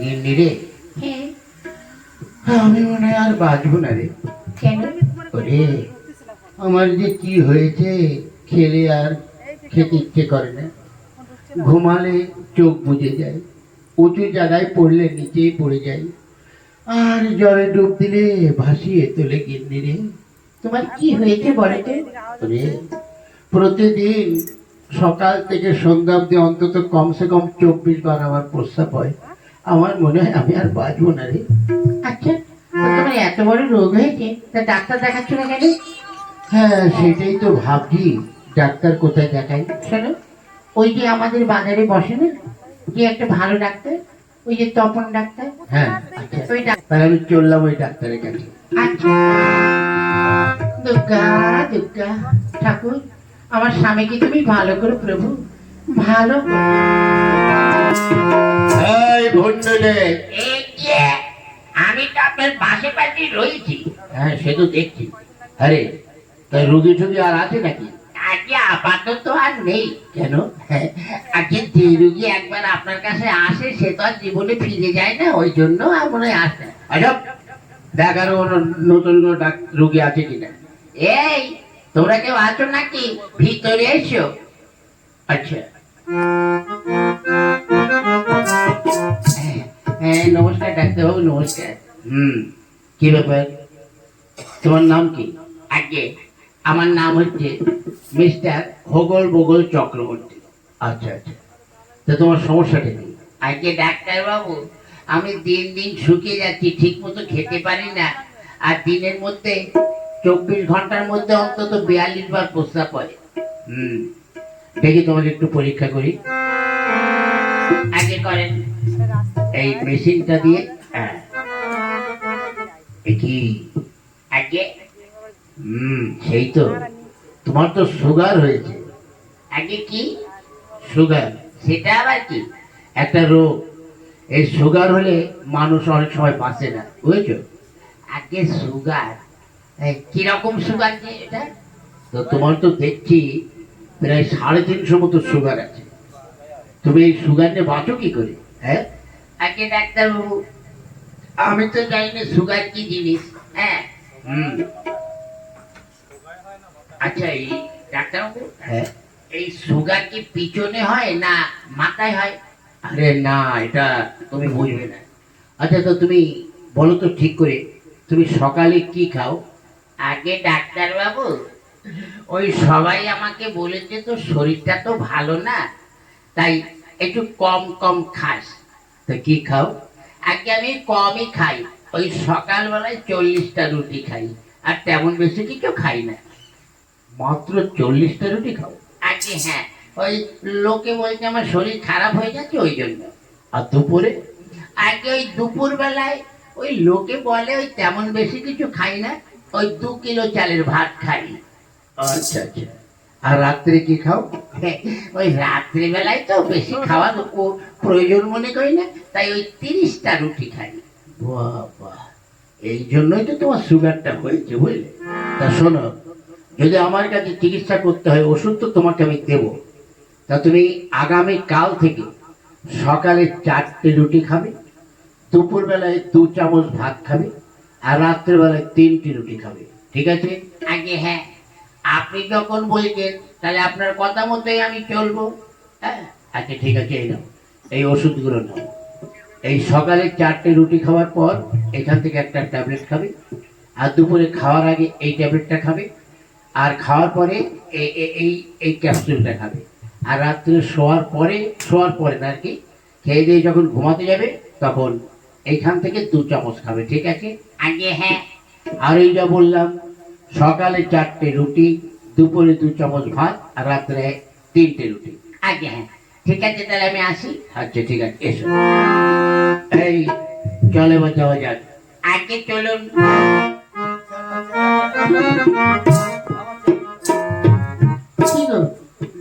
গিন্নি রে হ্যাঁ। আমি মনে হয় আর বাঁচবো না রে। কেন? ওরে আমার যে কি হয়েছে খেলে আর খেতে ইচ্ছে করে না। ঘুমালে চোখ বুজে যায় উঁচু জায়গায় পড়লে নিচেই পড়ে যায়। আর জলে ডুব দিলে ভাসিয়ে তোলে গিন্নি রে। তোমার কি হয়েছে বলো তো? প্রতিদিন সকাল থেকে সন্ধ্যা অন্তত কমসে কম চব্বিশ বার আমার প্রস্রাব হয়। আমার মনে হয় আমি আর বাঁচবো না রে। আচ্ছা তোমার এত বড় রোগ হয়েছে তা ডাক্তার দেখাচ্ছ না কেন? হ্যাঁ সেটাই তো ভাবছি ডাক্তার কোথায় দেখাই? শোনো ওই যে আমাদের বাজারে বসে না যে একটা ভালো ডাক্তার ওই যে তপন ডাক্তার হ্যাঁ আচ্ছা। ওই ডাক্তার। আমি চললাম ওই ডাক্তারের কাছে। আচ্ছা। দুর্গা দুর্গা ঠাকুর আমার স্বামীকে তুমি ভালো করো প্রভু। ভালো। এই ভন্ডলে আমি তো আপনার পাশে পাশে রয়েছি। হ্যাঁ সে তো দেখছি। আরে তাই রুগী টুগী আর আছে নাকি? আজকে আপাতত আর নেই। কেন? আজকে যে রুগী একবার আপনার কাছে আসে সে তো আর জীবনে ফিরে যায় না ওই জন্য আর মনে হয় আসে। আচ্ছা দেখার নতুন কোনো রুগী আছে কিনা? এই তোমরা কেউ আছো নাকি? ভিতরে এসো। আচ্ছা। হ্যাঁ, নমস্কার ডাক্তারবাবু নমস্কার। হুম। কি ব্যাপার? তোমার নাম কি? আগে আমার নাম হচ্ছে মিস্টার হগল বগল চক্রবর্তী। আচ্ছা আচ্ছা। তা তোমার সমস্যাটা কি? আগে ডাক্তারবাবু আমি দিন দিন শুকিয়ে যাচ্ছি ঠিক মতো খেতে পারি না। আর দিনের মধ্যে চব্বিশ ঘণ্টার মধ্যে অন্তত বিয়াল্লিশ বার প্রস্রাব পড়ে হুম। দেখি তোমাকে একটু পরীক্ষা করি। আগে করেন। এই মেশিনটা দিয়ে হ্যাঁ। কি আগে। হুম সেই তো। তোমার তো সুগার হয়েছে। আগে কি? সুগার। সেটা আবার কি? একটা রোগ। এই সুগার হলে মানুষ অনেক সময় বাঁচে না বুঝেছ? আগে সুগার। কীরকম সুগার যে এটা? তো তোমার তো দেখছি প্রায় সাড়ে তিনশো মতো সুগার আছে। তুমি এই সুগার নিয়ে বাঁচো কি করে হ্যাঁ? আগে ডাক্তারবাবু আমি তো জানি না সুগার কি জিনিস হ্যাঁ? হুম। আচ্ছা এই ডাক্তারবাবু হ্যাঁ। এই সুগার কি পিছনে হয় না মাথায় হয়? আরে না এটা তুমি বুঝবে না। আচ্ছা তো তুমি বলো তো ঠিক করে তুমি সকালে কি খাও? আগে ডাক্তারবাবু ওই সবাই আমাকে বলেছে তো শরীরটা তো ভালো না তাই একটু কম কম খাস। তা কি খাও? আগে আমি কমই খাই ওই সকালবেলায় চল্লিশটা রুটি খাই আর তেমন বেশি কিছু খাই না। মাত্র চল্লিশটা রুটি খাও। আগে হ্যাঁ ওই লোকে বলছে আমার শরীর খারাপ হয়ে যাচ্ছে ওই জন্য। আর দুপুরে? আগে ওই দুপুর বেলায় ওই লোকে বলে ওই তেমন বেশি কিছু খাই না ওই দু কিলো চালের ভাত খাই। আচ্ছা আচ্ছা। আর রাত্রে কি খাও? ওই রাত্রি বেলায় তো বেশি খাওয়া প্রয়োজন মনে করি না তাই ওই তিরিশটা রুটি খাই। বাবা এই জন্যই তো তোমার সুগারটা হয়েছে বুঝলে? তা শোনো যদি আমার কাছে চিকিৎসা করতে হয় ওষুধ তো তোমাকে আমি দেবো। তা তুমি আগামী কাল থেকে সকালে চারটে রুটি খাবে দুপুর বেলায় দু চামচ ভাত খাবে আর রাত্রেবেলায় তিনটি রুটি খাবে। ঠিক আছে? আগে হ্যাঁ। আপনি যখন বলছেন তাহলে আপনার কথা মতোই আমি চলবো। হ্যাঁ? আচ্ছা ঠিক আছে এই নাও। এই ওষুধগুলো নাও। এই সকালে চারটে রুটি খাওয়ার পর এখান থেকে একটা ট্যাবলেট খাবে আর দুপুরে খাওয়ার আগে এই ট্যাবলেটটা খাবে আর খাওয়ার পরে এই এই ক্যাপসুলটা খাবে। আর রাত্রে শোয়ার পরে শোয়ার পরে না আর কি খেয়ে দিয়ে যখন ঘুমাতে যাবে তখন এইখান থেকে দু চামচ খাবে ঠিক আছে? আগে হ্যাঁ। আর এই যা বললাম সকালে চারটে রুটি দুপুরে দু চামচ ভাত আর রাত্রে তিনটে রুটি। আগে হ্যাঁ। ঠিক আছে তাহলে আমি আসি। আচ্ছা ঠিক আছে এসো। এই চল এবার যাওয়া যাক। আগে চলুন।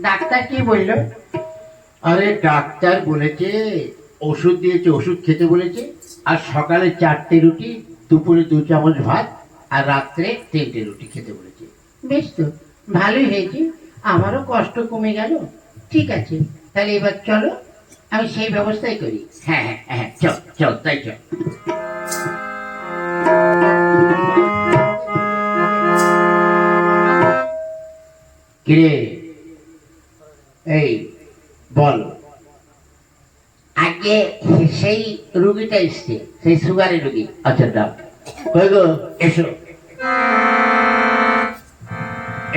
ডাক্তার কি বলল? আরে ডাক্তার বলেছে ওষুধ দিয়েছে ওষুধ খেতে বলেছে আর সকালে চারটে রুটি দুপুরে দু চামচ ভাত আর রাত্রে তিনটে রুটি খেতে বলেছে। বেশ তো ভালোই হয়েছে। আমারও কষ্ট কমে গেল। ঠিক আছে তাহলে এবার চলো আমি সেই ব্যবস্থাই করি। হ্যাঁ হ্যাঁ হ্যাঁ চল চল তাই চল। কিরে? এই বল। আগে সেই রুগীটা এসছে সেই সুগারের রুগী। আচ্ছা ডাক এসো।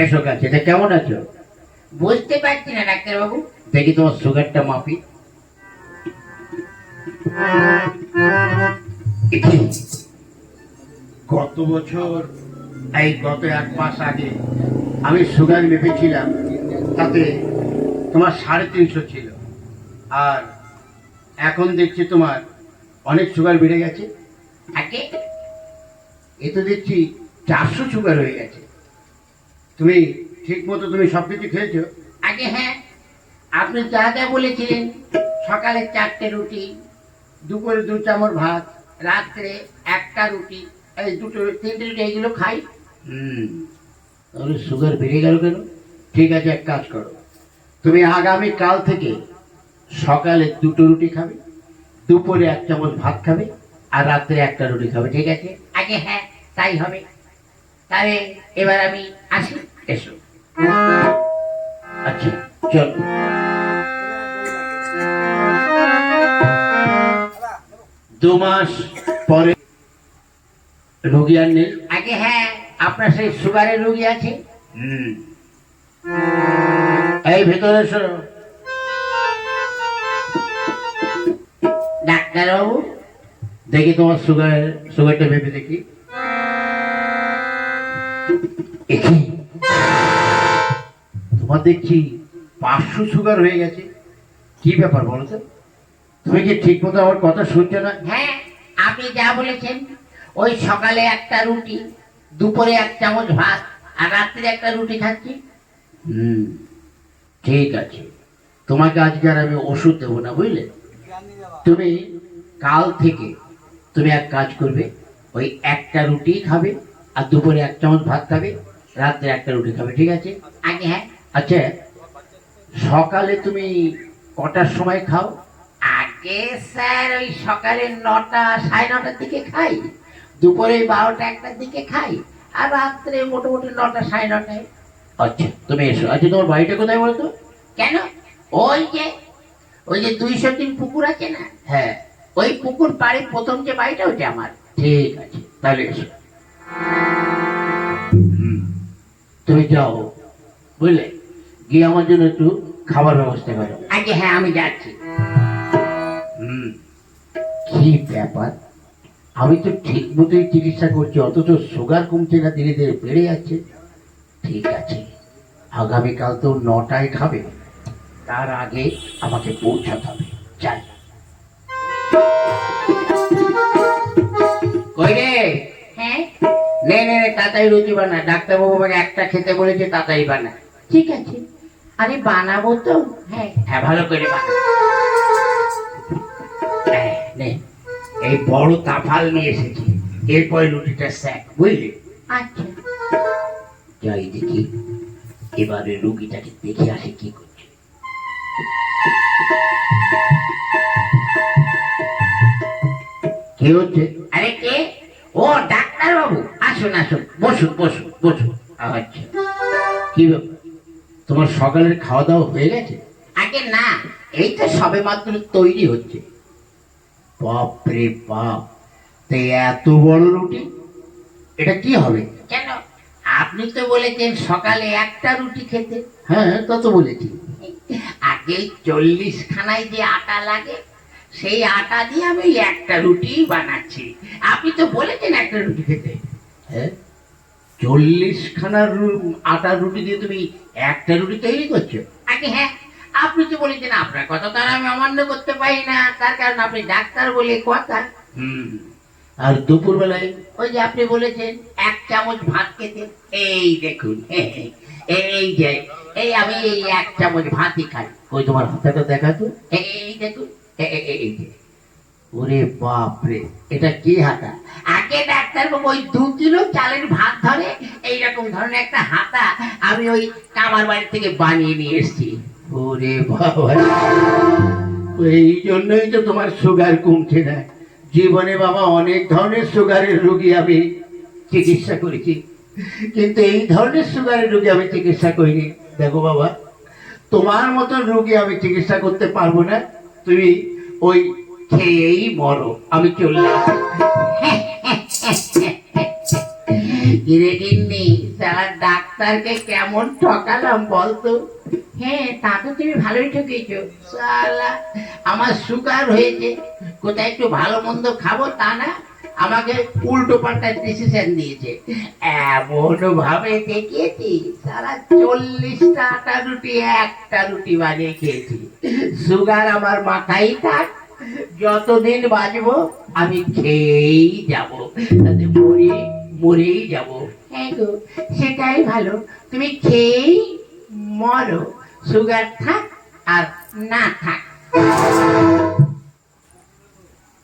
এসো কাছে এটা কেমন আছো? বুঝতে পারছি না ডাক্তারবাবু। দেখি তোমার সুগারটা মাপি। গত বছর এই গত এক মাস আগে আমি সুগার মেপেছিলাম তাতে তোমার সাড়ে তিনশো ছিল। আর এখন দেখছি তোমার অনেক সুগার বেড়ে গেছে। এ তো দেখছি চারশো সুগার হয়ে গেছে। তুমি ঠিক মতো তুমি সব কিছু খেয়েছো? আগে হ্যাঁ আপনি যা যা বলেছিলেন সকালে চারটে রুটি দুপুরে দু চামচ ভাত রাত্রে একটা রুটি এই দুটো তিনটে রুটি এইগুলো খাই। হুম তাহলে সুগার বেড়ে গেল কেন? ঠিক আছে এক কাজ করো। তুমি আগামী কাল থেকে সকালে দুটো রুটি খাবে দুপুরে এক চামচ ভাত খাবে আর রাত্রে একটা রুটি খাবে ঠিক আছে? আগে হ্যাঁ তাই হবে। তাহলে এবার আমি আসি। এসো। আচ্ছা চল। দু মাস পরে রোগী আর নেই। আগে হ্যাঁ আপনার সেই সুগারের রুগী আছে? হুম। এই ভেতরে এসো। ডাক্তারবাবু? দেখি তোমার সুগার সুগারটা ভেবে দেখি। তোমার দেখছি পাঁচশো সুগার হয়ে গেছে? কি ব্যাপার বলো তো? তুমি কি ঠিক মতো আমার কথা শুনছো না? হ্যাঁ আপনি যা বলেছেন ওই সকালে একটা রুটি দুপুরে এক চামচ ভাত আর রাত্রে একটা রুটি খাচ্ছি। হুম ঠিক আছে। তোমাকে আজকে আর আমি ওষুধ দেবো না বুঝলে? তুমি কাল থেকে তুমি এক কাজ করবে ওই একটা রুটি খাবে আর দুপুরে এক চামচ ভাত খাবে রাত্রে একটা রুটি খাবে ঠিক আছে? আগে হ্যাঁ। আচ্ছা সকালে তুমি কটার সময় খাও? আগে স্যার ওই সকালে নটা সাড়ে নটার দিকে খাই। দুপুরে বারোটা একটার দিকে খাই। আর রাত্রে মোটামুটি নটা সাড়ে নটায়। আচ্ছা তুমি এসো। আচ্ছা তোমার বাড়িটা কোথায় বলতো? কেন? ওই যে ওই যে দুইশো তিন পুকুর আছে না? হ্যাঁ। ওই পুকুর পাড়ে প্রথম যে বাড়িটা ওইটা আমার। ঠিক আছে তাহলে এসো। তুমি যাও বুঝলে? গিয়ে আমার জন্য একটু খাবার ব্যবস্থা করো। আগে হ্যাঁ আমি যাচ্ছি। হুম, কি ব্যাপার? আমি তো ঠিক মতোই চিকিৎসা করছি অথচ সুগার কমছে না ধীরে ধীরে বেড়ে যাচ্ছে। ঠিক আছে আগামীকাল তো নটায় খাবে। তার আগে আমাকে পৌঁছাতে হবে। চাই নে নে নে তাড়াতাড়ি রুটি বানা। ডাক্তারবাবু আমাকে একটা খেতে বলেছে তাড়াতাড়ি বানা। ঠিক আছে। আরে বানাবো তো? হ্যাঁ। হ্যাঁ ভালো করে বানা। হ্যাঁ, নে। এই বড় তাফাল নিয়ে এসেছি। এরপরে রুটিটা স্যাক বুঝলি? আচ্ছা। যাই দেখি। এবারে রুগীটাকে দেখে আসে কি করছে। কি হচ্ছে? আরে কে? ও ডাক্তার বাবু আসুন আসুন। বসুন বসুন বসুন। আচ্ছা। কি তোমার সকালের খাওয়া দাওয়া হয়ে গেছে? আগে না এই তো সবে মাত্র তৈরি হচ্ছে। বাপ রে বাপ তো এত বড় রুটি? এটা কি হবে? কেন? আপনি তো বলেছেন সকালে একটা রুটি খেতে। হ্যাঁ তা তো বলেছি। আগে চল্লিশ খানায় যে আটা লাগে সেই আটা দিয়ে আমি একটা রুটি বানাচ্ছি। আপনি তো বলেছেন একটা রুটি খেতে। হ্যাঁ? চল্লিশ খানার রু- রুটি দিয়ে তুমি একটা রুটি তৈরি করছ? আগে হ্যাঁ আপনি তো বলেছেন আপনার কথা তো আর আমি অমান্য করতে পারি না। তার কারণ আপনি ডাক্তার বলে কথা। হুম। আর দুপুর বেলায় ওই যে আপনি বলেছেন এক চামচ ভাত খেতে। এই দেখুন এই যে এই আমি এই এক চামচ ভাতই খাই। ওই তোমার হাতাটা দেখাতো। এই দেখুন এই যে। ওরে বাপ রে এটা কি হাতা? আগে ডাক্তার বাবু ওই দু কিলো চালের ভাত ধরে, এইরকম ধরনের একটা হাতা আমি ওই কামার বাড়ি থেকে বানিয়ে নিয়ে এসেছি। ওরে বাবা এই জন্যই তো তোমার সুগার কমছে না। জীবনে বাবা অনেক ধরনের সুগারের রোগী আমি চিকিৎসা করেছি। কিন্তু এই ধরনের সুগারের রোগী আমি চিকিৎসা করিনি। দেখো বাবা, তোমার মতন রোগী আমি চিকিৎসা করতে পারব না। তুমি ওই খেয়েই মরো। আমি সারা ডাক্তারকে কেমন ঠকালাম বলতো? হ্যাঁ তা তো তুমি ভালোই সালা আমার সুগার হয়েছে। কোথায় একটু ভালো মন্দ খাব তা না? আমাকে উল্টো পাল্টা ডিসিশন দিয়েছে। এমন ভাবে দেখিয়েছি সারা চল্লিশটা আটা রুটি, একটা রুটি বানিয়ে খেয়েছি। সুগার আমার মাথায় থাক। যতদিন বাঁচবো, আমি খেয়েই যাব। তাতে মরে, মরেই যাব। হ্যাঁ গো, সেটাই ভালো। তুমি খেয়েই মরো। সুগার থাক আর না থাক।